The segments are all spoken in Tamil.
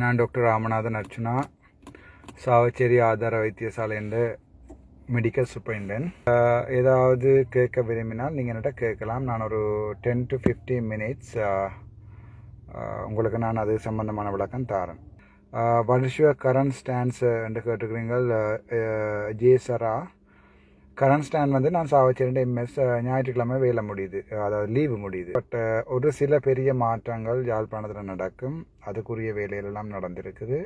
நான் டாக்டர் ராமநாதன் அர்ச்சனா சாவச்சேரி ஆதார வைத்தியசாலைன்ற மெடிக்கல் சூப்பரிண்டன் ஏதாவது கேட்க விரும்பினால் நீங்கள் என்கிட்ட கேட்கலாம். நான் ஒரு டென் டு ஃபிஃப்டீன் மினிட்ஸ் உங்களுக்கு நான் அது சம்மந்தமான விளக்கம் தாரேன். வருஷ கரண்ட் ஸ்டாண்ட்ஸ் என்று கேட்டுக்கிறீங்கள் ஜே சரா. கரண்ட் ஸ்டாண்ட் வந்து நான் சாவச்சேரி எம்எஸ் ஞாயிற்றுக்கிழமை வேலை முடியுது. அதாவது லீவு முடியுது. பட் ஒரு சில பெரிய மாற்றங்கள் யாழ்ப்பாணத்தில் நடக்கும். அதுக்குரிய வேலையிலெல்லாம் நடந்திருக்குது.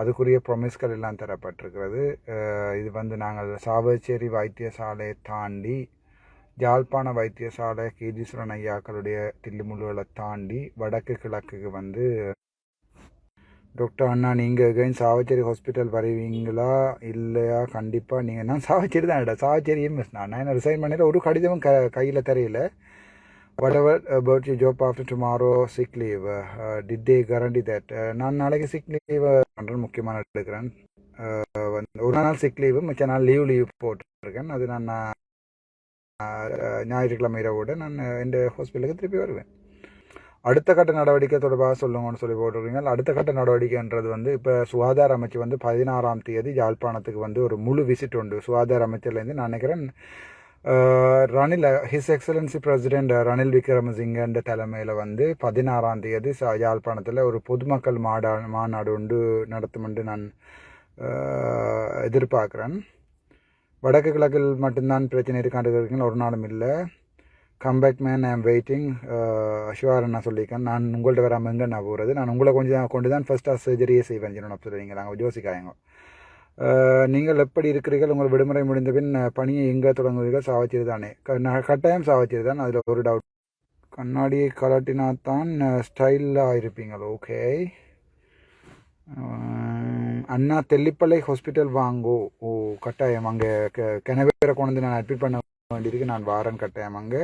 அதுக்குரிய ப்ரொமிஸ்கள் எல்லாம் தரப்பட்டிருக்கிறது. இது வந்து நாங்கள் சாவச்சேரி வைத்தியசாலையை தாண்டி யாழ்ப்பாண வைத்தியசாலை கீதீஸ்வரன் ஐயாக்களுடைய தில்லுமுள்ளுகளை தாண்டி வடக்கு கிழக்குக்கு வந்து டாக்டர் அண்ணா நீங்கள் எகைன் சாவச்சேரி ஹாஸ்பிட்டல் வருவீங்களா? இல்லையா? கண்டிப்பாக நீங்கள் நான் சாவச்சேரி தான் இடம் சாவச்சேரி மிஸ் நான் நான் ரிசைன் பண்ணிட்டு ஒரு கடிதமும் க கையில் தெரியல. Whatever about you job after tomorrow sick leave did they கரண்டி தட் நான் நாளைக்கு சிக் லீவ் பண்ணுறேன் முக்கியமான எடுக்கிறேன் uh, வந்து ஒரு நாள் சிக் லீவு மிச்ச நாள் லீவ் லீவ் போட்டுருக்கேன். அது நான் ஞாயிற்றுக்கிழமை இரவோடு நான் uh, என் ஹாஸ்பிட்டலுக்கு திருப்பி வருவேன். அடுத்த கட்ட நடவடிக்கை தொடர்பாக சொல்லுங்கன்னு சொல்லி போட்டிருக்கீங்க. அடுத்த கட்ட நடவடிக்கைன்றது வந்து இப்போ சுகாதார அமைச்சு வந்து பதினாறாம் தேதி யாழ்ப்பாணத்துக்கு வந்து ஒரு முழு விசிட் உண்டு. சுகாதார அமைச்சர்லேருந்து நான் நினைக்கிறேன் Ranil his excellency president Ranil விக்ரமசிங்கன்ற தலைமையில் வந்து பதினாறாம் தேதி யாழ்ப்பாணத்தில் ஒரு பொதுமக்கள் மாடா மாநாடு ஒன்று நடத்துமென்று நான் எதிர்பார்க்குறேன். வடக்கு கிழக்கில் மட்டும்தான் பிரச்சனை இருக்காண்டு ஒரு நாளும் இல்லை. Come back man I'm waiting sure நான் சொல்லியிருக்கேன். நான் உங்கள்கிட்ட வராமல் எங்கே நான் போகிறது நான் உங்களை கொஞ்சம் கொண்டு தான் ஃபஸ்ட்டாக சர்ஜரியே செய்வேன் ஜீரணம் சொல்லுவீங்க நாங்கள் ஜோசிக்காயங்க நீங்கள் எப்படி இருக்கிறீர்கள்? உங்கள் விடுமுறை முடிந்த பின் பணியை எங்கே தொடங்குவீர்கள்? சாவச்சேரி தானே. க- நான் கட்டாயம் சாவச்சேரி தான். அதில் ஒரு டவுட் கண்ணாடியை கலட்டினா தான் ஸ்டைலாக இருப்பீங்கள் ஓகே அண்ணா தெல்லிப்பள்ளை ஹாஸ்பிட்டல் வாங்கோ. ஓ கட்டாயம். அங்கே கிணவேரை கொண்டு நான் அட்மிட் பண்ண வேண்டியிருக்கு. நான் வாரன் கட்டாயம் அங்கே.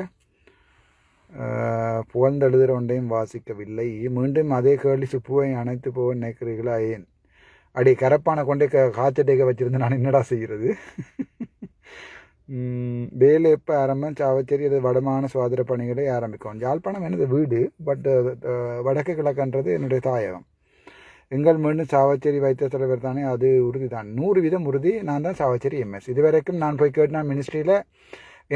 புகழ்ந்தெழுதுகிற ஒன்றையும் வாசிக்கவில்லை மீண்டும் அதே கேள்வி சுப்புவை அணைத்து போக நினைக்கிறீர்களா ஏன் அடி கரப்பான கொண்டே க காய்ச்சட்டேக்க வச்சுருந்து நான் என்னடா செய்கிறது வேலை எப்போ ஆரம்பம் சாவச்சேரி அது வடமான சுவாதிர பணிகளை ஆரம்பிக்கும் யாழ்ப்பாணம் எனது வீடு பட் வடக்கு கிழக்குன்றது என்னுடைய தாயகம் எங்கள் மீண்டும் சாவச்சேரி வைத்திய தலைவர் தானே அது உறுதி தான் நூறு வீதம் உறுதி நான் தான் சாவச்சேரி எம்எஸ் இது வரைக்கும் நான் போய் கேட்டு நான் மினிஸ்ட்ரியில்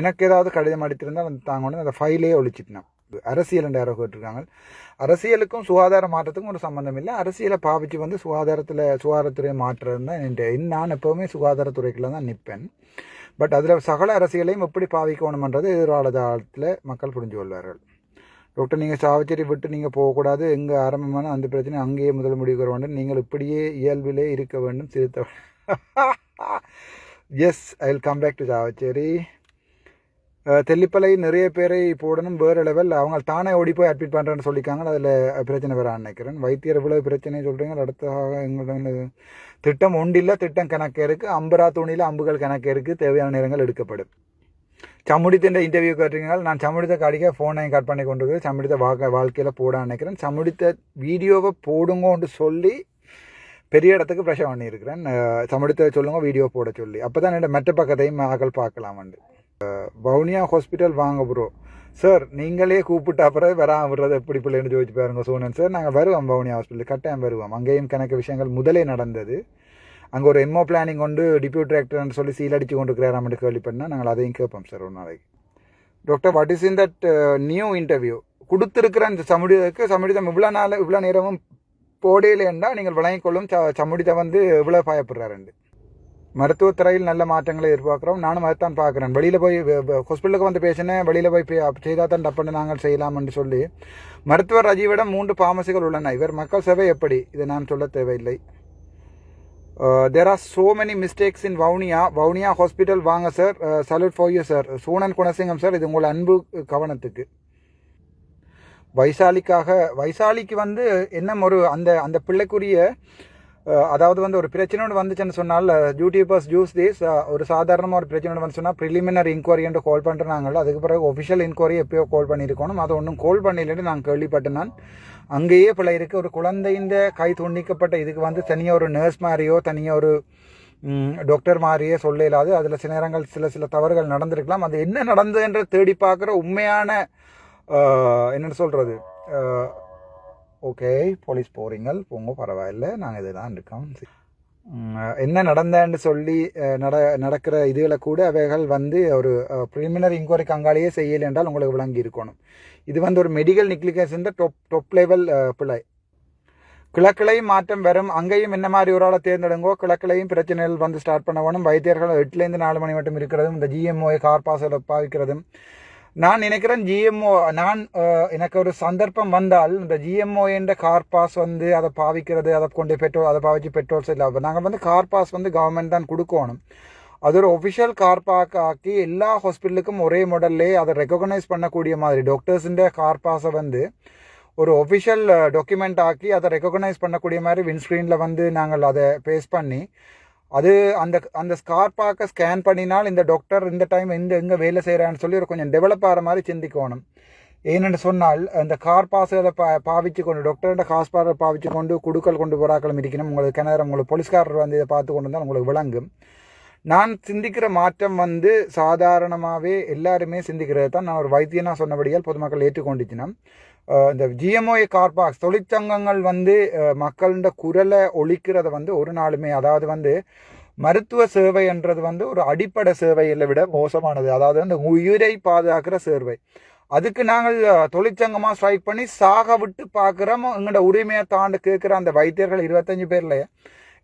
எனக்கு ஏதாவது கடிதம் அடித்திருந்தால் வந்து தாங்க உடனே அந்த ஃபைலே ஒழிச்சிட்டேன் அரசியல் யாரோ கேட்டிருக்காங்க. அரசியலுக்கும் சுகாதார மாற்றத்துக்கும் ஒரு சம்மந்தம் இல்லை. அரசியலை பாவிச்சு வந்து சுகாதாரத்தில் சுகாதாரத்துறை மாற்றம் தான் என் நான் எப்போவுமே சுகாதாரத்துறைக்குள்ள தான் நிற்பேன். பட் அதில் சகல அரசியலையும் எப்படி பாவிக்கணுமன்றது எதிர்காலத்தில் மக்கள் புரிஞ்சு கொள்வார்கள். டாக்டர் நீங்கள் சாவச்சேரி விட்டு நீங்கள் போகக்கூடாது. எங்கே ஆரம்பமான அந்த பிரச்சனை அங்கேயே முதல் முடிவு வேண்டும். நீங்கள் இப்படியே இயல்பிலே இருக்க வேண்டும். சிறுத்த yes I will come back to Chavakachcheri. Tellippalai நிறைய பேரை போடணும் வேறு லெவல் அவங்க தானே ஓடி போய் அட்மிட் பண்ணுறேன்னு சொல்லியிருக்காங்க அதில் பிரச்சனை வர நினைக்கிறேன் வைத்தியர் இவ்வளவு பிரச்சனை சொல்கிறீங்க அடுத்ததாக எங்களோட திட்டம் ஒன்றில் திட்டம் கணக்கு இருக்குது அம்பரா துணியில் அம்புகள் கணக்கு இருக்குது தேவையான நேரங்கள் எடுக்கப்படும். சமுடித்த இன்டர்வியூ கேட்டிருக்கீங்க. நான் சமுடித்த கடிக்க ஃபோனை கட் பண்ணி கொண்டு வந்து சமுடித்த வாழ்க்கை வாழ்க்கையில் போட நினைக்கிறேன் சமுடித்த வீடியோவை போடுங்கன்னு சொல்லி பெரிய இடத்துக்கு ப்ரெஷர் பண்ணியிருக்கிறேன். சமுடித்த சொல்லுங்க வீடியோ போட சொல்லி. அப்போ தான் என்னோட மெட்ட பக்கத்தையும் ஆக்கள் வந்து. வவுனியா ஹாஸ்பிட்டல் வாங்க ப்ரோ சார் நீங்களே கூப்பிட்டு அப்புறம் வராமல் விடுறது எப்படி பிள்ளைன்னு ஜோதிச்சு பாருங்க சோனன் சார் நாங்கள் வருவோம் வவுனியா ஹாஸ்பிட்டல் கட்டாயம் வருவோம். அங்கேயும் கணக்கு விஷயங்கள் முதலே நடந்தது. அங்கே ஒரு எம்ஓ பிளானிங் கொண்டு டிப்யூட் டிரெக்டர்னு சொல்லி சீல் அடிச்சு கொண்டு இருக்கிறாராமட்டு கேள்வி பண்ணால் நாங்கள் அதையும் கேட்போம் சார் ஒரு நாளைக்கு. Doctor what is in that new interview கொடுத்துருக்கிற அந்த சமுடிதத்துக்கு சமுடிதம் இவ்வளோ நாள் இவ்வளோ நேரமும் போடையிலேண்டா நீங்கள் வழங்கிக்கொள்ளும் ச சமுடிதம் வந்து இவ்வளோ பயப்படுறாருண்டு மருத்துவத்துறையில் நல்ல மாற்றங்களை எதிர்பார்க்குறோம். நானும் அதைத்தான் பார்க்குறேன். வெளியில் போய் ஹாஸ்பிட்டலுக்கு வந்து பேசினேன். வெளியில் போய் செய்தால் தான் டப்புன்னு நாங்கள் செய்யலாம்னு சொல்லி. மருத்துவர் ரஜீவிடம் மூன்று பாமசிகள் உள்ளன. இவர் மக்கள் சேவை எப்படி? இதை நான் சொல்ல தேவையில்லை. There are so many mistakes in Vavuniya Vavuniya hospital வாங்க sir salute for you sir சூனன் Gunasingham sir இது உங்கள் அன்பு கவனத்துக்கு. வைசாலிக்காக வைசாலிக்கு வந்து என்ன ஒரு அந்த அந்த பிள்ளைக்குரிய அதாவது வந்து ஒரு பிரச்சனையோடு வந்துச்சுன்னு சொன்னால் யூடியூபர்ஸ் ஜூஸ் திஸ் ஒரு சாதாரணமாக ஒரு பிரச்சனையோடு வந்து சொன்னால் ப்ரிலிமினரி இன்கொயரின்ட்டு கால் பண்ணுறாங்கல்ல அதுக்கு பிறகு ஒஃபிஷியல் இன்கொயரி எப்பயோ கால் பண்ணியிருக்கணும். அதை ஒன்றும் கால் பண்ணிட்டு நான் கேள்விப்பட்டேன். நான் அங்கேயே பிள்ளை இருக்குது ஒரு குழந்தையின் கை துண்டிக்கப்பட்ட இதுக்கு வந்து தனியாக ஒரு நர்ஸ் மாதிரியோ தனியாக ஒரு டாக்டர் மாதிரியே சொல்ல இல்லாது அதில் சில நேரங்கள் சில சில தவறுகள் நடந்திருக்கலாம். அது என்ன நடந்ததுன்ற தேடி பார்க்குற உண்மையான என்னென்னு என்னன்னு சொல்கிறது ஓகே போலீஸ் போகிறீங்க போங்க பரவாயில்ல நாங்கள் இதுதான் இருக்கோம் என்ன நடந்தேன்னு சொல்லி நட நடக்கிற இதுகளை கூட அவைகள் வந்து ஒரு ப்ரிலிமினரி இன்கொயரி கங்காளியே செய்யலை என்றால் உங்களுக்கு விளங்கி இருக்கணும். இது வந்து ஒரு medical negligence top top level பிழை. கிழக்கிலையும் மாற்றம் வரும். அங்கேயும் என்ன மாதிரி ஒரு ஆளை தேர்ந்தெடுங்கோ கிழக்கிலையும் பிரச்சனைகள் வந்து ஸ்டார்ட் பண்ண வேணும். வைத்தியர்கள் எட்டுலேருந்து நாலு மணி மட்டும் இருக்கிறதும் இந்த ஜிஎம்ஓ கார் பாசலை பாவிக்கிறதும் நான் நினைக்கிறேன் ஜிஎம்ஓ நான் எனக்கு ஒரு சந்தர்ப்பம் வந்தால் இந்த ஜிஎம்ஓ என்ற கார் பாஸ் வந்து அதை பாவிக்கிறது அதை கொண்டு பெட்ரோல் அதை பாவிச்சு பெட்ரோல் இல்லை நாங்கள் வந்து கார் பாஸ் வந்து கவர்மெண்ட் தான் கொடுக்கணும். அது ஒரு ஒஃபிஷியல் கார் பார்க் ஆக்கி எல்லா ஹாஸ்பிட்டலுக்கும் ஒரே மாடல்லே அதை ரெக்கக்னைஸ் பண்ணக்கூடிய மாதிரி டாக்டர்ஸுன்ற கார் பாஸை வந்து ஒரு ஒஃபிஷியல் டாக்குமெண்ட் ஆக்கி அதை ரெக்கக்னைஸ் பண்ணக்கூடிய மாதிரி விண்ட்ஸ்க்ரீனில் வந்து நாங்கள் அதை பேஸ் பண்ணி அது அந்த அந்த ஸ்கார் பார்க்க ஸ்கேன் பண்ணினால் இந்த டாக்டர் இந்த டைம் எந்த எங்கே வேலை செய்கிறான்னு சொல்லி ஒரு கொஞ்சம் டெவலப் ஆகிற மாதிரி சிந்திக்கணும். ஏனென்று சொன்னால் அந்த கார் பாஸை பா பாவிச்சு கொண்டு டாக்டர்கிட்ட காசு பாரை பாவிச்சு கொண்டு குடுக்கல் கொண்டு போராக்களும் இருக்கணும் உங்களுக்கு கிணறு உங்களுக்கு போலீஸ்காரர் வந்து இதை பார்த்து கொண்டு வந்தால் உங்களுக்கு விளங்கும். நான் சிந்திக்கிற மாற்றம் வந்து சாதாரணமாகவே எல்லாருமே சிந்திக்கிறது தான். நான் ஒரு வைத்தியனா சொன்னபடியால் பொதுமக்கள் ஏற்றுக்கொண்டுச்சுன்னா. இந்த ஜிஎம்ஓஏ கார்பாக்ஸ் தொழிற்சங்கங்கள் வந்து அஹ் மக்களோட குரலை ஒழிக்கிறத வந்து ஒரு நாளுமே அதாவது வந்து மருத்துவ சேவைன்றது வந்து ஒரு அடிப்படை சேவையை விட மோசமானது. அதாவது அந்த உயிரை பாதுகாக்கிற சேவை. அதுக்கு நாங்கள் தொழிற்சங்கமாக ஸ்ட்ரைக் பண்ணி சாக விட்டு பார்க்குறோம். எங்களோட உரிமையை தாண்டு கேட்குற அந்த வைத்தியர்கள் இருபத்தஞ்சு பேர்ல.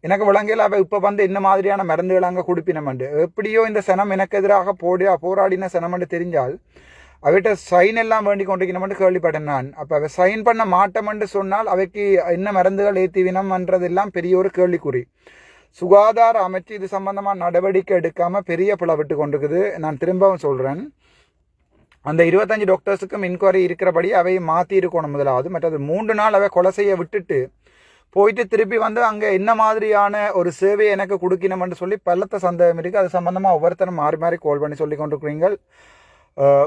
எனக்கு விளங்கையில் அவள் இப்போ வந்து இந்த மாதிரியான மருந்துகள் அங்கே கொடுப்பினமண்டு. எப்படியோ இந்த சனம் எனக்கு எதிராக போடி போராடின சனமண்டு தெரிஞ்சால் அவர்கிட்ட சைன் எல்லாம் வேண்டி கொண்டிருக்கணும்னு கேள்விப்பட்டேன் நான். அப்போ அவ சைன் பண்ண மாட்டோம்னு சொன்னால் அவைக்கு என்ன மருந்துகள் ஏற்றிவினம்ன்றதெல்லாம் பெரிய ஒரு கேள்விக்குறி. சுகாதார அமைச்சு இது சம்பந்தமாக நடவடிக்கை எடுக்காமல் பெரிய பிளவிட்டு கொண்டிருக்குது. நான் திரும்பவும் சொல்கிறேன் அந்த இருபத்தஞ்சு டாக்டர்ஸுக்கும் இன்கொயரி இருக்கிறபடி அவை மாற்றி இருக்கணும் முதலாவது. மற்றது மூன்று நாள் அவை கொலை செய்ய விட்டுட்டு போயிட்டு திருப்பி வந்து அங்கே என்ன மாதிரியான ஒரு சேவையை எனக்கு கொடுக்கணும்னு சொல்லி பலத்த சந்தேகம் இருக்குது அது சம்மந்தமாக ஒவ்வொருத்தரும் மாறி மாறி கால் பண்ணி சொல்லி கொண்டிருக்கிறீங்க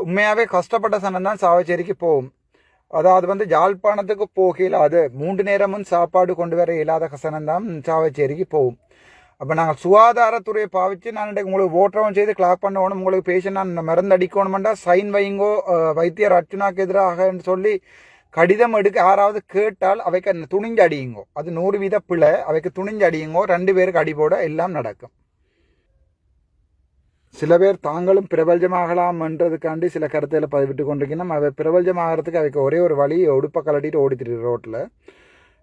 உண்மையாகவே கஷ்டப்பட்ட சனம் தான் சாவச்சேரிக்கு போகும். அதாவது வந்து யாழ்ப்பாணத்துக்கு போகையில் அது மூன்று நேரமும் சாப்பாடு கொண்டு வர இல்லாத சனம் தான் சாவச்சேரிக்கு போகும். அப்போ நாங்கள் சுகாதாரத்துறையை பாவிச்சு நான் உங்களுக்கு ஓட்டவும் செய்து கிளாக் பண்ணணும் உங்களுக்கு பேஷண்ட் நான் மருந்து அடிக்கணுமெண்டா சைன் வைங்கோ வைத்தியர் அர்ச்சுனாக்கு எதிராக சொல்லி கடிதம் எடுக்க யாராவது கேட்டால் அவைக்கு துணிஞ்சு அடியுங்கோ. அது நூறு வீத பிழை. அவைக்கு துணிஞ்சு அடியுங்கோ. ரெண்டு பேருக்கு அடிபோட எல்லாம் நடக்கும். சில பேர் தாங்களும் பிரபல்ஜமாகலாம் என்றதுக்காண்டி சில கருத்துக்களை பதிவிட்டு கொண்டிருக்கணும் அவை பிரபல்ஜமாகறதுக்கு அவைக்கு ஒரே ஒரு வழி உடுப்பை கலட்டிட்டு ஓடித்திரு ரோட்டில்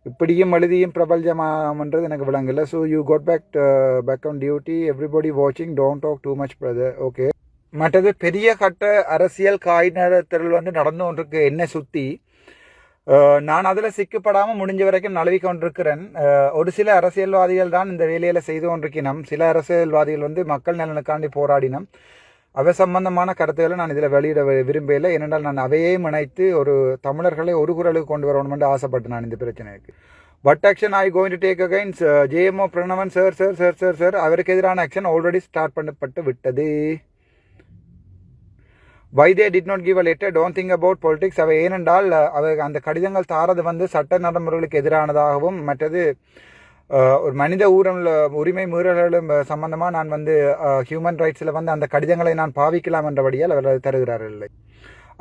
இப்படியும் எழுதியும் பிரபஞ்சமாகன்றது எனக்கு விளங்கல. So you got back back on duty everybody வாட்சிங் don't talk too much brother okay மற்றது பெரிய கட்ட அரசியல் காய்நடத்தல் வந்து நடந்து கொண்டிருக்கு. என்னை சுற்றி நான் அதில் சிக்கப்படாமல் முடிஞ்ச வரைக்கும் நழுவி கொண்டிருக்கிறேன். ஒரு சில அரசியல்வாதிகள் தான் இந்த வேலையில் செய்து கொண்டிருக்கினம். சில அரசியல்வாதிகள் வந்து மக்கள் நலனுக்காண்டி போராடினோம். அவை சம்பந்தமான கருத்துக்களை நான் இதில் வெளியிட வி- விரும்பல ஏனென்றால் நான் அவையே இணைத்து ஒரு தமிழர்களை ஒரு குரலுக்கு கொண்டு வரணும் என்று ஆசைப்பட்டு நான் இந்த பிரச்சனைக்கு. But action I going to take against JMO Pranavan sir sir sir sir sir அவருக்கு எதிரான ஆக்ஷன் ஆல்ரெடி ஸ்டார்ட் பண்ணப்பட்டு விட்டது. Why they did not give a letter don't think about politics அவை ஏனென்றால் அவை அந்த கடிதங்கள் தாரது வந்து சட்ட நடைமுறைகளுக்கு எதிரானதாகவும் மற்றது ஒரு மனித ஊரல உரிமை மீறல்களும் சம்பந்தமாக நான் வந்து ஹியூமன் ரைட்ஸில் வந்து அந்த கடிதங்களை நான் பாவிக்கலாம் என்றபடியால் அவர் அதை தருகிறார்கள் இல்லை.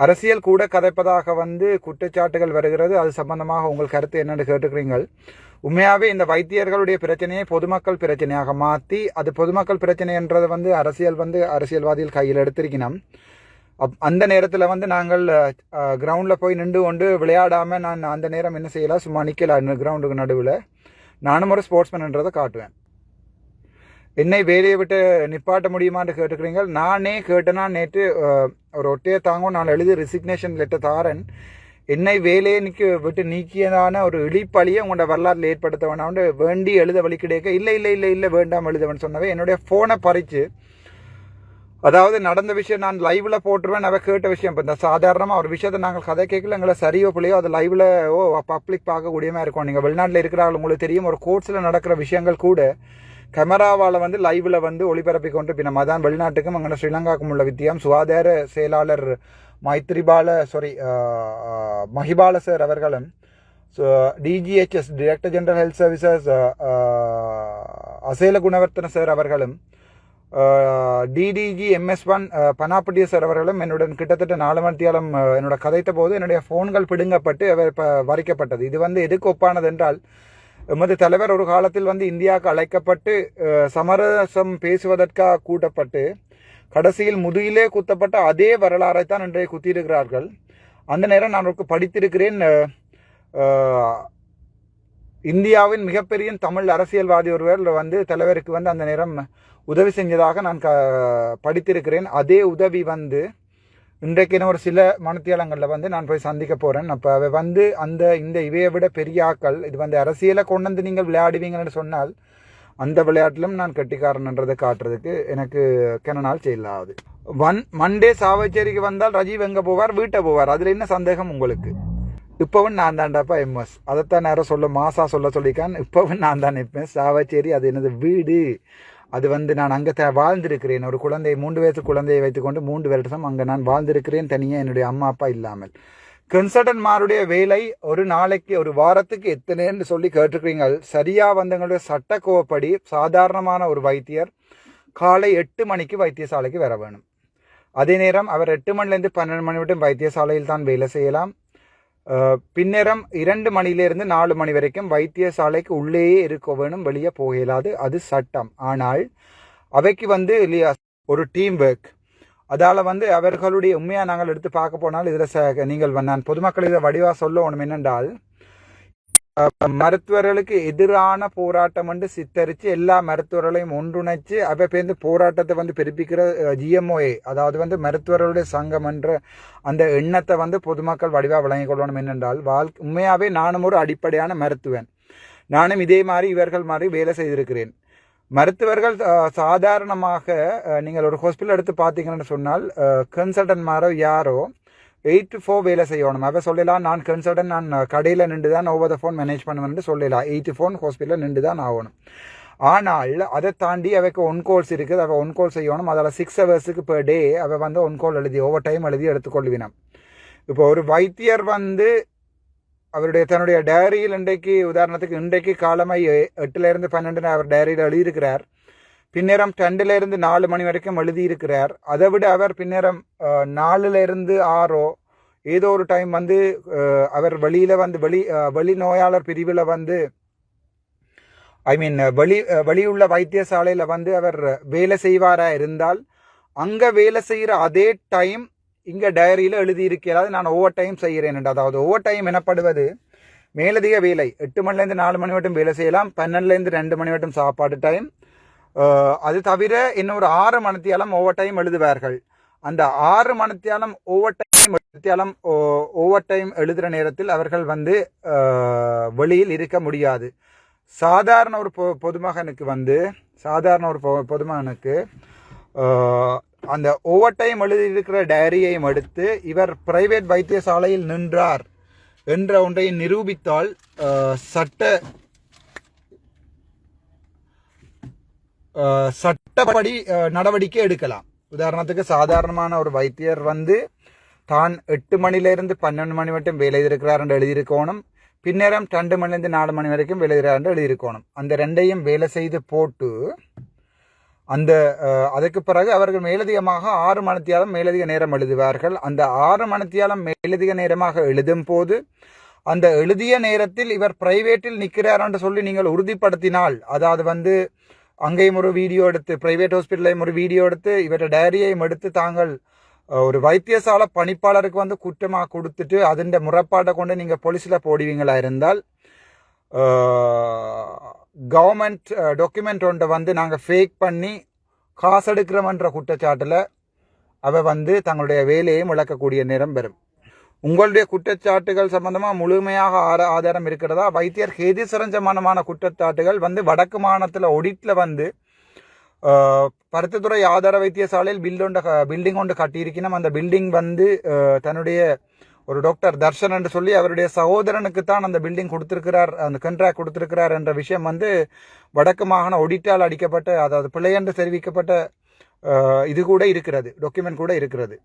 அரசியல் கூட கதைப்பதாக வந்து குற்றச்சாட்டுகள் வருகிறது. அது சம்பந்தமாக உங்கள் கருத்து என்னென்னு கேட்டுக்கிறீங்கள் உண்மையாகவே இந்த வைத்தியர்களுடைய பிரச்சனையை பொதுமக்கள் பிரச்சனையாக மாற்றி அது பொதுமக்கள் பிரச்சனை என்றதை வந்து அரசியல் வந்து அரசியல்வாதிகள் கையில் எடுத்திருக்கணும். அப் அந்த நேரத்தில் வந்து நாங்கள் கிரவுண்டில் போய் நின்று கொண்டு விளையாடாமல் நான் அந்த நேரம் என்ன செய்யலாம் சும்மா நிற்கலாம் கிரவுண்டுக்கு நடுவில். நானும் ஒரு ஸ்போர்ட்ஸ்மேன்ன்றதை காட்டுவேன். என்னை வேலையை விட்டு நிப்பாட்ட முடியுமான்னு கேட்டுக்கிறீங்க நானே கேட்டேனா நேற்று ஒரு ஒட்டையை தாங்கும் நான் எழுதி ரிசிக்னேஷன் லெட்டர் தாரன். என்னை வேலையை நிற்க விட்டு நீக்கியதான ஒரு இழிப்பழியை உங்களோட வரலாற்றில் ஏற்படுத்த வேண்டாம் வேண்டி எழுத வழி கிடைக்க இல்லை இல்லை இல்லை இல்லை வேண்டாம் எழுதவன் சொன்னவே என்னுடைய ஃபோனை பறித்து அதாவது நடந்த விஷயம் நான் லைவ்ல போட்டுருவேன் அவ கேட்ட விஷயம். இப்போ இந்த சாதாரணமாக ஒரு விஷயத்தை நாங்கள் கதை கேட்கல எங்களை சரியோ பிள்ளையோ அது லைவ்ல ஓ பப்ளிக் பார்க்கக்கூடியமா இருக்கும். நீங்கள் வெளிநாட்டில் இருக்கிறார்கள் உங்களுக்கு தெரியும் ஒரு கோர்ட்ஸில் நடக்கிற விஷயங்கள் கூட கேமராவால் வந்து லைவ்ல வந்து ஒளிபரப்பி கொண்டு பின்ன மதான் வெளிநாட்டுக்கும் அங்கே ஸ்ரீலங்காவுக்கும் உள்ள வித்தியாசம். சுகாதார செயலாளர் மைத்ரிபால சாரி மஹிபால சார் அவர்களும் so DGHS director general health services Asela Gunawardena sir அவர்களும் டிடிஜி எம்எஸ் ஒன் பனாப்பட்டிய அவர்களும் என்னுடன் கிட்டத்தட்ட நாலு மணித்தியாலம் என்னோட கதைத்த போது என்னுடைய ஃபோன்கள் பிடுங்கப்பட்டு வரைக்கப்பட்டது. இது வந்து எதுக்கு ஒப்பானது என்றால் எமது தலைவர் ஒரு காலத்தில் வந்து இந்தியாவுக்கு அழைக்கப்பட்டு சமரசம் பேசுவதற்காக கூட்டப்பட்டு கடைசியில் முதுகிலே குத்தப்பட்ட அதே வரலாறை தான் இன்றைய குத்தியிருக்கிறார்கள். அந்த நேரம் நான் படித்திருக்கிறேன். இந்தியாவின் மிகப்பெரிய தமிழ் அரசியல்வாதி ஒருவர் வந்து தலைவருக்கு வந்து அந்த நேரம் உதவி செஞ்சதாக நான் க படித்திருக்கிறேன். அதே உதவி வந்து இன்றைக்கு ஒரு சில மனத்தியாளங்களில் வந்து நான் போய் சந்திக்க போகிறேன் அப்போ அவ வந்து அந்த இந்த இவையை விட பெரிய ஆக்கள் இது வந்து அரசியலை கொண்டு வந்து நீங்கள் விளையாடுவீங்கன்னு சொன்னால் அந்த விளையாட்டிலும் நான் கெட்டிக்காரன்ன்றதை காட்டுறதுக்கு எனக்கு கென நாள் செயலாது வன் மண்டே சாவச்சேரிக்கு வந்தால் ரஜீவ் எங்கே போவார்? வீட்டை போவார். அதில் என்ன சந்தேகம் உங்களுக்கு? இப்போவும் நான் தான்டாப்பா எம்எஸ் அதைத்தான் நேரம் சொல்ல மாசா சொல்ல சொல்லிக்கான் இப்போவும் நான் தான் நிற்பேன் சாவச்சேரி அது எனது வீடு. அது வந்து நான் அங்கே த வாழ்ந்திருக்கிறேன். ஒரு குழந்தை மூன்று வயசு குழந்தையை வைத்துக்கொண்டு மூன்று வருஷம் அங்கே நான் வாழ்ந்திருக்கிறேன் தனியாக என்னுடைய அம்மா அப்பா இல்லாமல். கன்சல்டன்ட்மாருடைய வேலை ஒரு நாளைக்கு ஒரு வாரத்துக்கு எத்தனைன்னு சொல்லி கேட்டிருக்கிறீங்க சரியாக வந்தவங்களுடைய சட்டக்கோவப்படி சாதாரணமான ஒரு வைத்தியர் காலை எட்டு மணிக்கு வைத்தியசாலைக்கு வர வேணும். அதே நேரம் அவர் எட்டு மணிலேருந்து பன்னெண்டு மணி வரைக்கும் வைத்தியசாலையில் தான் வேலை செய்யலாம். பின்னரம் இரண்டு மணியிலிருந்து நாலு மணி வரைக்கும் வைத்தியசாலைக்கு உள்ளேயே இருக்க வேணும் வெளியே போக இயலாது. அது சட்டம். ஆனால் அவைக்கு வந்து இல்லையா ஒரு டீம் ஒர்க் அதால் வந்து அவர்களுடைய உண்மையாக நாங்கள் எடுத்து பார்க்க போனால் இதில் ச நீங்கள் நான் பொதுமக்கள் இதை வடிவாக சொல்ல ஒன்று என்னென்றால் மருத்துவர்களுக்கு எதிரான போராட்டம் வந்து சித்தரித்து எல்லா மருத்துவர்களையும் ஒன்றுணைச்சு அவை பேருந்து போராட்டத்தை வந்து பிறப்பிக்கிற ஜிஎம்ஓஏ அதாவது வந்து மருத்துவர்களுடைய சங்கம் என்ற அந்த எண்ணத்தை வந்து பொதுமக்கள் வடிவாக வழங்கிக் கொள்ளணும் என்னென்றால் வாழ்க்கை உண்மையாகவே நானும் ஒரு அடிப்படையான மருத்துவன். நானும் இதே மாதிரி இவர்கள் மாதிரி வேலை செய்திருக்கிறேன். மருத்துவர்கள் சாதாரணமாக நீங்கள் ஒரு ஹாஸ்பிட்டல் எடுத்து பார்த்தீங்கன்னு சொன்னால் கன்சல்டன்ட் மாரோ யாரோ எயிட் டு ஃபோர் வேலை செய்யணும். அவ சொல்லலாம் நான் கன்சல்டன் நான் கடையில் நின்று தான் ஒவ்வொரு ஃபோன் மேனேஜ் பண்ணுவேன்னு சொல்லலாம் எயிட் ஃபோன் ஹாஸ்பிட்டலில் நின்று தான் ஆகணும். ஆனால் அதை தாண்டி அவைக்கு ஒன் கோல்ஸ் இருக்குது. அவள் ஒன் கோல் செய்யணும். அதில் சிக்ஸ் ஹவர்ஸுக்கு பெர் டே அவள் வந்து ஒன் கோல் எழுதி ஓவர் டைம் எழுதி எடுத்துக்கொள்வினான். இப்போ ஒரு வைத்தியர் வந்து அவருடைய தன்னுடைய டைரியில் இன்றைக்கு உதாரணத்துக்கு இன்றைக்கு காலமை எட்டுலேருந்து பன்னெண்டு அவர் டைரியில் எழுதியிருக்கிறார். பின்னேரம் ரெண்டுல நாலு மணி வரைக்கும் எழுதியிருக்கிறார். அதை விட அவர் பின்னேரம் நாலுலேருந்து ஆறோ ஏதோ ஒரு டைம் வந்து அவர் வெளியில் வந்து வெளி வெளி நோயாளர் பிரிவில் வந்து ஐ மீன் வெளி வெளியுள்ள வைத்தியசாலையில் வந்து அவர் வேலை செய்வாராக இருந்தால் அங்கே வேலை செய்கிற அதே டைம் இங்கே டைரியில் எழுதியிருக்கிறது நான் ஓவர் டைம் செய்கிறேன் என்று. அதாவது ஓவர் டைம் எனப்படுவது மேலதிக வேலை. எட்டு மணிலேருந்து நாலு மணி வட்டம் வேலை செய்யலாம். பன்னெண்டுலேருந்து ரெண்டு மணி வட்டம் சாப்பாடு டைம் அது தவிர இன்னொரு ஆறு மணத்தியாலம் ஓவர் டைம் எழுதுவார்கள். அந்த ஆறு மணத்தியாலம் ஓவர் டைம் மணித்தியாலம் ஓவர் டைம் எழுதுகிற நேரத்தில் அவர்கள் வந்து வெளியில் இருக்க முடியாது. சாதாரண ஒரு பொ பொதுமகனுக்கு வந்து சாதாரண ஒரு பொ பொதுமகனுக்கு அந்த ஓவர் டைம் எழுதியிருக்கிற டைரியையும் எடுத்து இவர் பிரைவேட் வைத்தியசாலையில் நின்றார் என்ற ஒன்றை நிரூபித்தால் சட்ட சட்டப்படி நடவடிக்கை எடுக்கலாம். உதாரணத்துக்கு சாதாரணமான ஒரு வைத்தியர் வந்து தான் எட்டு மணிலேருந்து பன்னெண்டு மணி மட்டும் வேலை இருக்கிறார் என்று எழுதியிருக்கணும். பின்னேரம் ரெண்டு மணிலேருந்து நாலு மணி வரைக்கும் வேலை இருக்கிறார் என்று எழுதியிருக்கணும். அந்த ரெண்டையும் வேலை செய்து போட்டு அந்த அதுக்கு பிறகு அவர்கள் மேலதிகமாக ஆறு மணித்தியாலம் மேலதிக நேரம் எழுதுவார்கள். அந்த ஆறு மணித்தியாலம் மேலதிக நேரமாக எழுதும் போது அந்த எழுதிய நேரத்தில் இவர் பிரைவேட்டில் நிற்கிறார் என்று சொல்லி நீங்கள் உறுதிப்படுத்தினால் அதாவது வந்து அங்கேயும் ஒரு வீடியோ எடுத்து பிரைவேட் ஹாஸ்பிட்டலையும் ஒரு வீடியோ எடுத்து இவற்றை டைரியையும் எடுத்து தாங்கள் ஒரு வைத்தியசாலை பணிப்பாளருக்கு வந்து குற்றமாக கொடுத்துட்டு அதன் முறைப்பாட்டை கொண்டு நீங்கள் போலீஸில் போடுவீங்களா இருந்தால் கவர்மெண்ட் டாக்குமெண்ட் ஒன்றை வந்து நாங்கள் ஃபேக் பண்ணி காசு எடுக்கிறோம்ன்ற குற்றச்சாட்டில் அவ வந்து தங்களுடைய வேலையை விளக்கக்கூடிய நேரம் பெறும் உங்களுடைய குற்றச்சாட்டுகள் சம்பந்தமாக முழுமையாக ஆர ஆதாரம் இருக்கிறதா? வைத்தியர் ஹேதிசரன் சம்பந்தமான குற்றச்சாட்டுகள் வந்து வடக்கு மாநிலத்தில் ஒடிட்டில் வந்து பருத்தித்துறை ஆதார வைத்தியசாலையில் பில்டொண்ட பில்டிங் ஒன்று கட்டியிருக்கணும். அந்த பில்டிங் வந்து தன்னுடைய ஒரு டாக்டர் தர்ஷன் என்று சொல்லி அவருடைய சகோதரனுக்கு தான் அந்த பில்டிங் கொடுத்துருக்கிறார் அந்த கண்ட்ராக்ட் கொடுத்துருக்கிறார் என்ற விஷயம் வந்து வடக்கு மாகாண ஒடிட்டால் அடிக்கப்பட்ட அதாவது பிழை என்று தெரிவிக்கப்பட்ட இது கூட இருக்கிறது. டாக்குமெண்ட் கூட இருக்கிறது.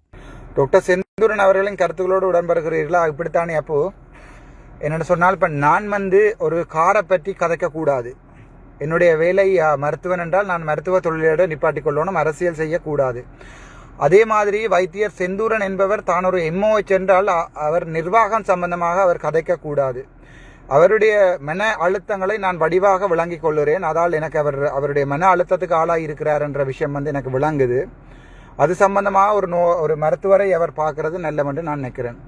டாக்டர் செந்தூரன் அவர்களின் கருத்துக்களோடு உடன்படுகிறீர்களா? இப்படித்தானே அப்போ? என்னென்னு சொன்னால் இப்போ நான் வந்து ஒரு காரை பற்றி கதைக்கக்கூடாது. என்னுடைய வேலை மருத்துவன் என்றால் நான் மருத்துவ தொழிலோடு நிப்பாட்டிக் கொள்ளணும் அரசியல் செய்யக்கூடாது. அதே மாதிரி வைத்தியர் செந்தூரன் என்பவர் தான் ஒரு எம்ஓஎச் என்றால் அ- அவர் நிர்வாகம் சம்பந்தமாக அவர் கதைக்கக்கூடாது. அவருடைய மன அழுத்தங்களை நான் வடிவாக விளங்கிக் கொள்ளுறேன். அதால் எனக்கு அவர் அவருடைய மன அழுத்தத்துக்கு ஆளாக இருக்கிறார் என்ற விஷயம் வந்து எனக்கு விளங்குது. அது சம்பந்தமாக ஒரு நோ ஒரு மருத்துவரை அவர் பார்க்கறது நல்லவென்று நான் நினைக்கிறேன்.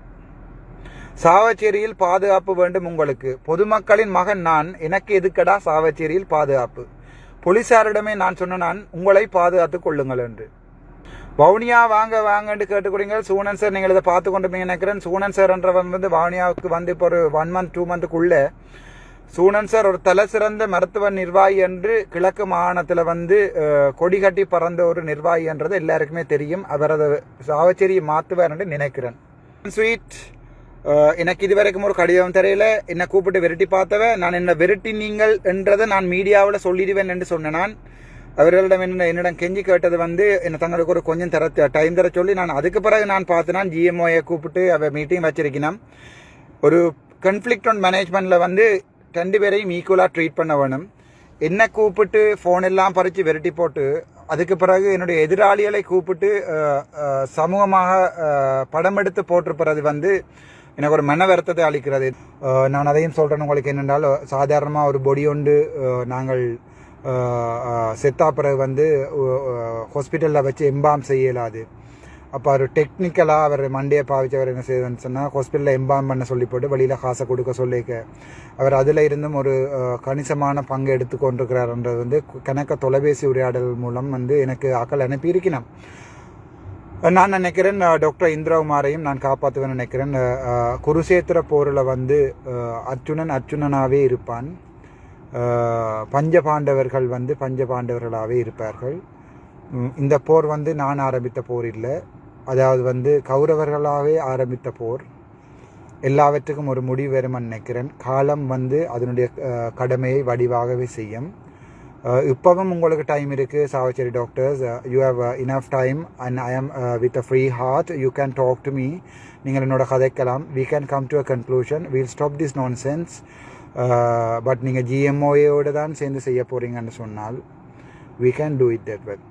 சாவச்சேரியில் பாதுகாப்பு வேண்டும் உங்களுக்கு. பொதுமக்களின் மகன் நான். எனக்கு எதுக்கடா சாவச்சேரியில் பாதுகாப்பு? போலீசாரிடமே நான் சொன்ன நான் உங்களை பாதுகாத்துக் கொள்ளுங்கள் என்று. வவுனியா வாங்க வாங்கன்னு கேட்டுக்கிறீங்க சூனன் சார் நீங்கள் இதை பார்த்து கொண்டு நினைக்கிறேன். சூனன் சார் என்றவன் வந்து வவுனியாவுக்கு வந்து இப்போ ஒரு ஒன் மந்த் டூ மந்த்துக்குள்ளே சூனன் சார் ஒரு தலை சிறந்த மருத்துவ நிர்வாகி என்று கிழக்கு மாகாணத்தில் வந்து கொடி கட்டி பறந்த ஒரு நிர்வாகி என்றது எல்லாருக்குமே தெரியும். அவரது சாவச்சேரியை மாற்றுவார் என்று நினைக்கிறேன். ஸ்வீட் எனக்கு எனக்கு இதுவரைக்கும் ஒரு கடிதம் தெரியல. என்னை கூப்பிட்டு விரட்டி பார்த்தவன் நான் என்னை விரட்டி நீங்கள் என்றதை நான் மீடியாவில் சொல்லிடுவேன் என்று சொன்னேன் நான். அவர்களிடம் என்ன என்னிடம் கெஞ்சி கேட்டது வந்து என்ன தங்களுக்கு ஒரு கொஞ்சம் தர டைம் தர சொல்லி நான் அதுக்கு பிறகு நான் பார்த்தேன் ஜிஎம்ஓயை கூப்பிட்டு அவ மீட்டிங் வச்சிருக்கணும் ஒரு கன்ஃப்ளிக்ட் ஆன் மேனேஜ்மெண்ட்டில் வந்து ரெண்டு பேரையும் ஈக்குவலாக ட்ரீட் பண்ண வேணும். என்ன கூப்பிட்டு ஃபோன் எல்லாம் பறித்து விரட்டி போட்டு அதுக்கு பிறகு என்னுடைய எதிராளிகளை கூப்பிட்டு சமூகமாக படம் எடுத்து போட்டிருப்பது வந்து எனக்கு ஒரு மன வருத்தத்தை அளிக்கிறது. நான் அதையும் சொல்கிறேன் உங்களுக்கு என்னென்றால் சாதாரணமாக ஒரு பொடி ஒன்று நாங்கள் செத்தா பிறகு வந்து ஹாஸ்பிட்டலில் வச்சு எம்பாம் செய்யலாது. அப்போ அவர் டெக்னிக்கலாக அவர் மண்டையை பாவிச்சு அவர் என்ன செய்யுதுன்னு சொன்னால் ஹாஸ்பிட்டலில் எம்பாம் பண்ண சொல்லி போட்டு வெளியில் காசை கொடுக்க சொல்லிக்க. அவர் அதில் இருந்தும் ஒரு கணிசமான பங்கு எடுத்து கொண்டிருக்கிறார்ன்றது வந்து கணக்க தொலைபேசி உரையாடல் மூலம் வந்து எனக்கு ஆக்கள் அனுப்பியிருக்கணும் நான் நினைக்கிறேன் டாக்டர் இந்திரகுமாரையும் நான் காப்பாற்றுவேன் நினைக்கிறேன். குருஷேத்திர குருசேத்திர போரில் வந்து அர்ஜுனன் அர்ஜுனனாகவே இருப்பான். பஞ்சபாண்டவர்கள் வந்து பஞ்சபாண்டவர்களாகவே இருப்பார்கள். இந்த போர் வந்து நான் ஆரம்பித்த போர் இல்லை. அதாவது வந்து கௌரவர்களாகவே ஆரம்பித்த போர். எல்லாவற்றுக்கும் ஒரு முடிவு வரும்னு நினைக்கிறேன். காலம் வந்து அதனுடைய கடமையை வடிவாகவே செய்யும். இப்போவும் உங்களுக்கு டைம் இருக்குது Chavakachcheri doctors you have enough time and I am with a free heart you can talk to me நீங்கள் என்னோட கதைக்கலாம். We can come to a conclusion we'll stop this nonsense but நீங்கள் ஜிஎம்ஓயோடு தான் சேர்ந்து செய்ய போகிறீங்கன்னு சொன்னால் we can do it that with